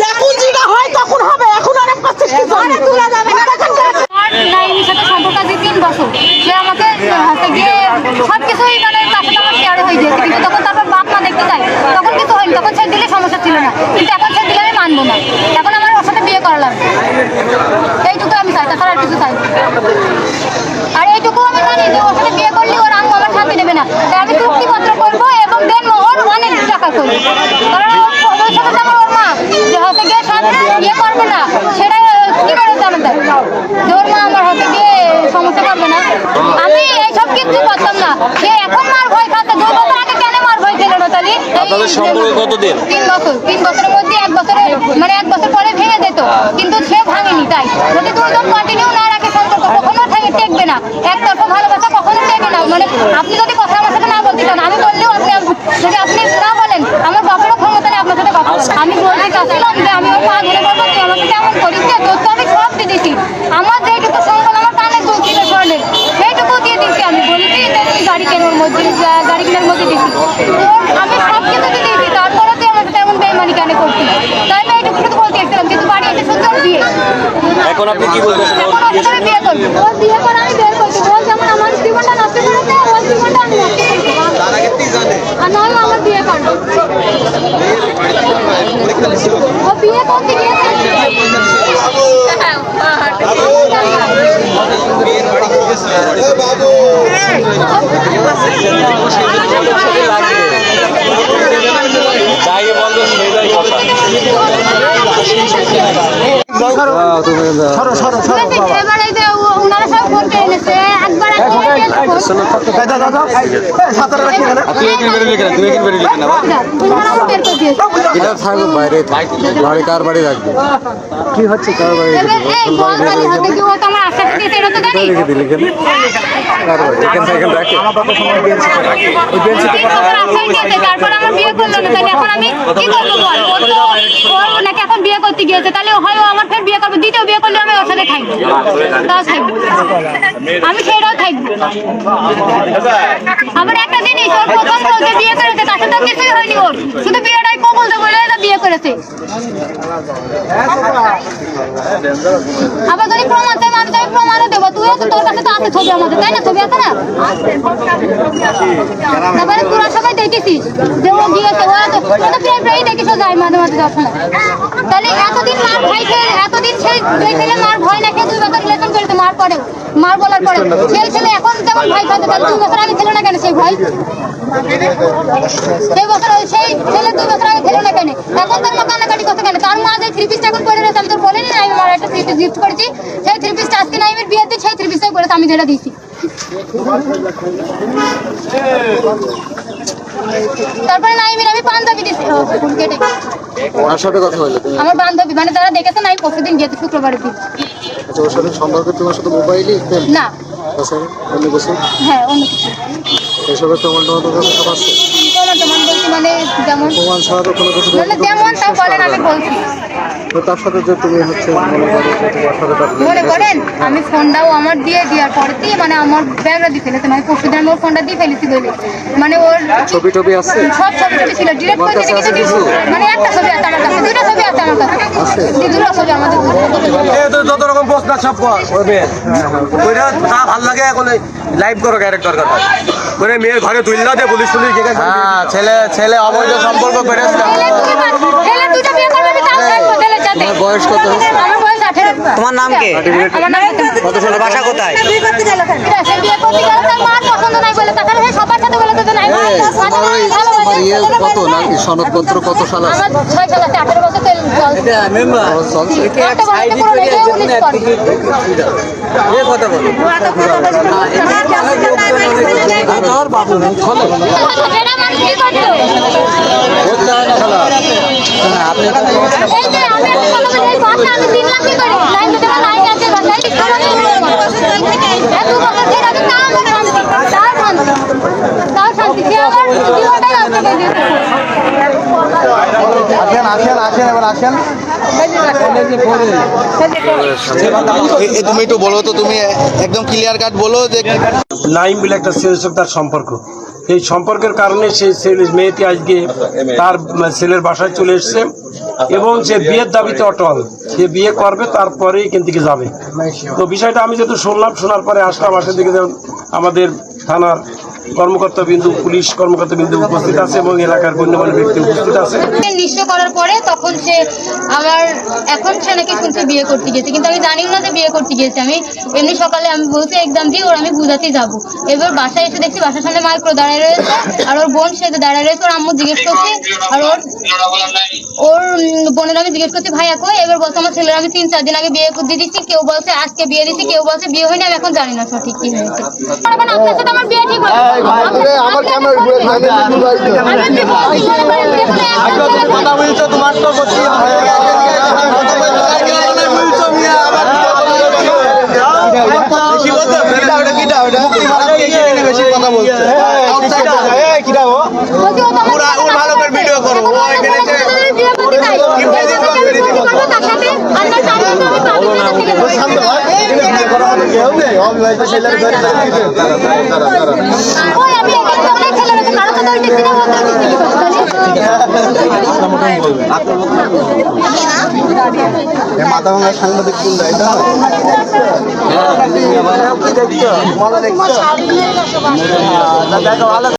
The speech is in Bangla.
যখন যেটা হয় তখন হবে এখন অনেক করছে তোলা যাবে না। নাইমের সাথে সম্পর্ক আছে তিন বছর। সে আমাকে হাতে গিয়ে সব কিছুই মানে তার সাথে আমার শেয়ার হয়ে গিয়েছে কিন্তু তখন তারপর বাপ মা দেখতে যায় তখন কিছু হয়নি তখন সে দিলে সমস্যা ছিল না। কিন্তু এখন সে দিলে আমি মানবো না। এখন আমার ওর সাথে বিয়ে করালাম। এইটুকু আমি চাই তাছাড়া আর কিছু চাই আর এইটুকু আমি জানি যে ওর সাথে বিয়ে করলে ওর আম্মু আমার শান্তি দেবে না। তাই আমি চুক্তিপত্র করব এবং দেন ওর অনেক টাকা করব। কারণ ওর ভবিষ্যতে তো আমার ওর মা যে হতে গিয়ে শান্তি ইয়ে করবে না সেটা কি করে জানেন তাই যে ওর মা আমার হাতে গিয়ে সমস্যা করবে না আমি এইসব কিছু করতাম না সে এখন মার ভয় খাচ্ছে দুই বছর আগে কেন মার ভয় ছিল না তাহলে আপনাদের সম্পর্ক কতদিন? তিন বছর তিন বছরের মধ্যে এক বছরে মানে এক বছর পরে ভেঙে যেত কিন্তু সে ভাঙেনি তাই। যদি দুজন কন্টিনিউ না রাখে সম্পর্ক কখনো ভেঙে টেকবে না। একতরফা ভালোবাসা কখনো টেকে না। মানে আপনি যদি কথা আমার সাথে না বলতে চান আমি বললেও আপনি যদি আপনি না বলেন আমার বাপেরও ক্ষমতা নেই আপনার সাথে কথা। আমি বলতে চাচ্ছিলাম যে আমি ওর পা ধরে বলব তুই আমাকে কেমন করিস যে তোর তো আমি সব দিয়ে দিছি আমার যেটুকু সম্বল আমার কানে দুল ছিল স্বর্ণের সেইটুকু দিয়ে দিচ্ছি আমি। বলছি যে গাড়ি কেনার মধ্যে গাড়ি কেনার মধ্যে দিচ্ছি তোর আমি সব কিছু দিয়ে দিয়েছি তারপরে তুই আমার সাথে এমন বেইমানি কেন করছিস তাই আমি এইটুকু শুধু বলতে এসেছিলাম কিন্তু বাড়ি এসে শুধু ওর বিয়ে এখন আপনি কি বলতেছেন ওর বিয়ে করব বিয়ে করে আমি বের করছি যেমন আমার জীবনটা নষ্ট করেছে ওর জীবনটা আমি নষ্ট করব আর নয় আমার বিয়ে করব ও বিয়ে করতে গিয়েছে যাই বন্ধ সেই কথা ঠিক আছে, এবার এই যে ও- ওনারা সব ফোন পেয়ে এনেছে একবার করে এটা থাকবে বাইরে বাড়ি কার বাড়ি রাখবে? কি হচ্ছে কার বাড়ি? আমার তারপর আমার বিয়ে করল না। তাহলে এখন আমি কি করব বল? নাকি এখন বিয়ে করতে গিয়েছে। তাহলে হয় ও আমার ফের বিয়ে করব। দ্বিতীয় বিয়ে করলে আমি ওর সাথে থাকব। তাও থাকব আমি সেটাও থাকব। আবার একটা জিনিস ওর প্রথম বিয়ে করেছে তার সাথে কিছুই হয়নি ওর। শুধু বিয়েটাই কবুল দেবো বিয়ে করেছে। আবার যদি প্রমাণ চাই আমি তাই প্রমাণও দেবো। তুইও তো তোর কাছে তো আছে ছবি আমাদের, তাই না? ছবি আছে না? তারপরে তোরা সবাই যে ও গিয়েছে প্রায় যায় মাঝে মাঝে তাহলে এতদিন মার খেয়ে এতদিন সেই ছেলে মার ভয় না দুই বছর রিলেশন করেছে মার পরেও। মার বলার পরে সেই ছেলে এখন যেমন ভাই খাচ্ছে তাহলে দুই বছর আগে ছিল না কেন সেই ভয়? সেই বছর সেই ছেলে দুই বছর আগে ছিল না কেন? এখন তোর মা কান্নাকাটি করতে কেন? তার মা যে থ্রি পিসটা এখন পরে রয়েছে, আমি তোর আমি আমার একটা থ্রি পিস গিফট করেছি। সেই থ্রি পিসটা আজকে নাইমের বিয়ে দিয়ে সেই থ্রি পিসটাই করেছে আমি যেটা দিয়েছি। তারপরে নাইমের আমি পাঞ্জাবি কেটে। ওনার সাথে কথা আমার বান্ধবী মানে যারা দেখেছে নাই পরশুদিন গিয়েছে শুক্রবারের দিন। আচ্ছা ওর সাথে সম্পর্ক তোমার সাথে মোবাইলই না। অন্য কিছু? হ্যাঁ অন্য কিছু। এসবের প্রমাণ টমাণ তোমার সব আছে? তোমার তোমার বলছি মানে যেমন প্রমাণ ছাড়া তো কোনো কিছু মানে যেমন তা বলেন আমি বলছি। তো তার সাথে যে তুমি হচ্ছে মনে মনে করেন আমি ফোনটাও আমার দিয়ে দেওয়ার পরেতেই মানে আমার ব্যাগটা দিয়ে ফেলেছে মানে পরশুদিন আমি ওর ফোনটা দিয়ে ফেলেছি বলে। মানে ওর ছবি টবি আছে? সব ছবি টবি ছিল তোমার করে কাছে দিতে কিছু কিছু? মানে একটা ছবি আছে আমার কাছে দুইটা ছবি আছে আমার কাছে। দুটো ছবি আমাদের যত রকম প্রশ্ন সব করবে ওইটা যা ভালো লাগে এখন লাইভ করো ক্যারেক্টার কথা ওরে মেয়ের ঘরে তুললা দে পুলিশ পুলিশ হ্যাঁ ছেলে ছেলে অবৈধ সম্পর্ক করে ছেলে দুটো ছেলে দুটো বিয়ে করবে আমি তাও থাকব ছেলের সাথে তোমার বয়স কত আঠেরো তোমার নাম কে কত সালে বাসা কোথায় সে বিয়ে করতে গেল তার মার পছন্দ নাই বলে তাছাড়া সে সবার সাথে বলে তো নাই এই, তোমার ওই তোমার ইয়ে কত নাকি সনদপত্র কত সাল আছে আমার ছয় সাল আছে আঠেরো বছর তেল চলছে খরচ চলছে একটা বড় পুরো রেখে উনিশ করে আর বাবু মুখ খোলে সেটা আমার কি করতো বলতে হয় না শালা। হ্যাঁ, আপনি একটা প্রশ্ন এই যে আমি একটা কথা বলি, এই বাসা আমি তিন লাখ কি করি লাইন দিতে আমার লাইন আছে বাসায় ঠিক করে এত বছর ধরে আমি তাও আমি শান্তি তাও শান্তি তাও শান্তি সে আমার জীবনটাই নষ্ট করে দিয়েছে আসেন আসেন আসেন তুমি একটু বলো তো তুমি একদম ক্লিয়ার কাট বলো যে নাইম বলে একটা ছেলের সাথে তার সম্পর্ক। এই সম্পর্কের কারণে সেই ছেলে মেয়েটি আজকে তার ছেলের বাসায় চলে এসেছে এবং সে বিয়ের দাবিতে অটল। সে বিয়ে করবে তারপরে এখান থেকে যাবে। তো বিষয়টা আমি যেহেতু শুনলাম শোনার পরে আসলাম আসার দিকে আমাদের থানার কর্মকর্তা বিন্দু পুলিশ কর্মকর্তা বিন্দু উপস্থিত আছে এবং এলাকার গণ্যমান্য ব্যক্তি উপস্থিত আছে। নিশ্চয় করার পরে তখন সে আমার এখন সে নাকি শুনছে বিয়ে করতে গেছে কিন্তু আমি জানিও না যে বিয়ে করতে গিয়েছে। আমি এমনি সকালে আমি বলছি এক্সাম দিয়ে ওর আমি বুঝাতে যাব। এবার বাসায় এসে দেখছি বাসার সামনে মাইক্রো দাঁড়ায় রয়েছে আর ওর বোন সে দাঁড়ায় রয়েছে ওর আম্মু জিজ্ঞেস করছি আর ওর ওর বোনের আমি জিজ্ঞেস করছি ভাই এখন? এবার বলছে আমার ছেলের আমি তিন চার দিন আগে বিয়ে করে দিচ্ছি কেউ বলছে আজকে বিয়ে দিচ্ছি কেউ বলছে বিয়ে হয়নি আমি এখন জানি না সঠিক কি হয়েছে। আপনার সাথে আমার বিয়ে ঠিক হয়েছে। আমার ক্যামেরা কথা বলছো তোমার তো করছি বেশি বলছো কিটা ওটা কিটা ওটা বেশি কথা বলছে কিটা ও বলছি ও তো আমার ওরা- ওর ভালো করে ভিডিও করো। ও এখানে এসে- বিয়ে করতে চাই। তার সাথে আর না চাইলে তো আমি পাবো না থেকে অবিবাহিত ছেলের ঘরে ওই আমি এখানে তো অনেক ছেলে রয়েছে কারও সাথে ওই দেখছি না ওদের মাথা ভাঙা সাংবাদিক কোনটা এটা দেখছ? দেখছ? দেখো